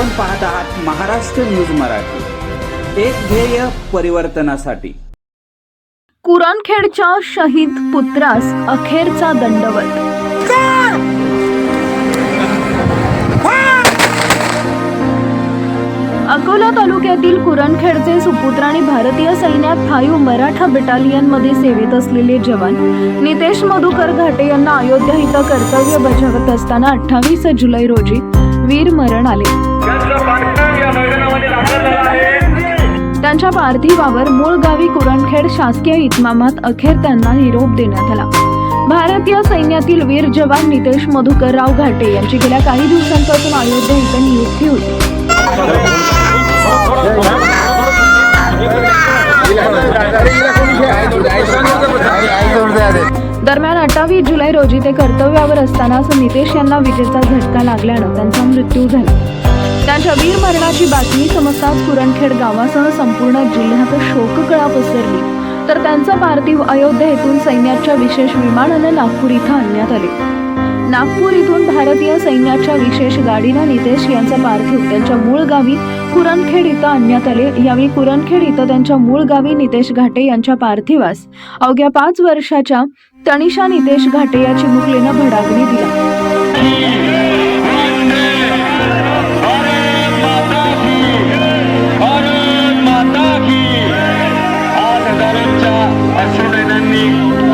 आपण पाहत आहात महाराष्ट्र न्यूज मराठी. एक ध्येय परिवर्तनासाठी. कुरणखेडच्या शहीद पुत्रास अखेरचा दंडवत. अकोला तालुक्यातील कुरणखेडचे सुपुत्र आणि भारतीय सैन्यात थायू मराठा बेटालियनमध्ये सेवेत असलेले जवान नितेश मधुकर घाटे यांना अयोध्या इथं कर्तव्य बजावत असताना अठ्ठावीस जुलै रोजी वीर मरण आले. त्यांच्या पार्थिवावर मूळ गावी कुरणखेड शासकीय इतमामात अखेर त्यांना निरोप देण्यात आला. भारतीय सैन्यातील वीर जवान नितेश मधुकरराव घाटे यांची गेल्या काही दिवसांपासून अयोध्या इथं नियुक्ती होती. दरम्यान अठ्ठावीस जुलै रोजी ते कर्तव्यावर असतानाच नितेश यांना विजेचा झटका लागल्यानं त्यांचा मृत्यू झाला. त्यांच्या वीर मरणाची बातमी समजताच कुरणखेड गावासह संपूर्ण जिल्ह्यात शोककळा पसरली. तर त्यांचं पार्थिव अयोध्या येथून सैन्याच्या विशेष विमानानं नागपूर इथं आणण्यात आले. नागपूर इथून भारतीय सैन्याच्या विशेष गाडीनं नितेश यांचं पार्थिव. त्यांच्या मूळ गावी कुरणखेड इथं आणण्यात आले यावेळी कुरणखेड इथं त्यांच्या मूळ गावी नितेश घाटे यांच्या पार्थिवास. अवघ्या पाच वर्षाच्या तनिषा नितेश घाटे या चिमुकलीनं भडागणी दिला.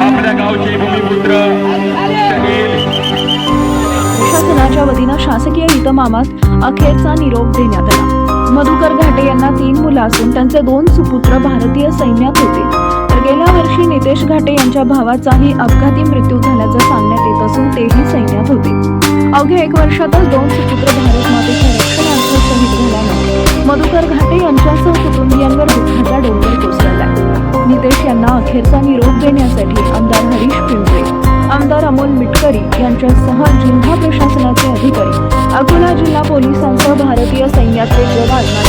आपल्या वतीनं शासकीय इतमामात अखेरचा निरोप देण्यात आला. मधुकर घाटे यांना तीन मुलं असून त्यांचे दोन सुपुत्र भारतीय सैन्यात होते. तर गेल्या वर्षी नितेश घाटे यांच्या भावाचाही अपघाती मृत्यू झाल्याचं सांगण्यात येत असून तेही सैन्यात होते. अवघ्या एक वर्षातच दोन सुपुत्र भारत मातेच्या रक्षणार्थ शहीद झाल्यानं मधुकर घाटे यांच्यासह कुटुंबियांवर दुःखाचा डोंगर कोसळला. नितेश यांना अखेरचा निरोप देण्यासाठी आमदार हरीश पिंपळे आमदार अमोल मिटकरी यांच्यासह जिल्हा प्रशासनाचे अधिकारी अकोला जिल्हा पोलिसांसह भारतीय सैन्याचे जवान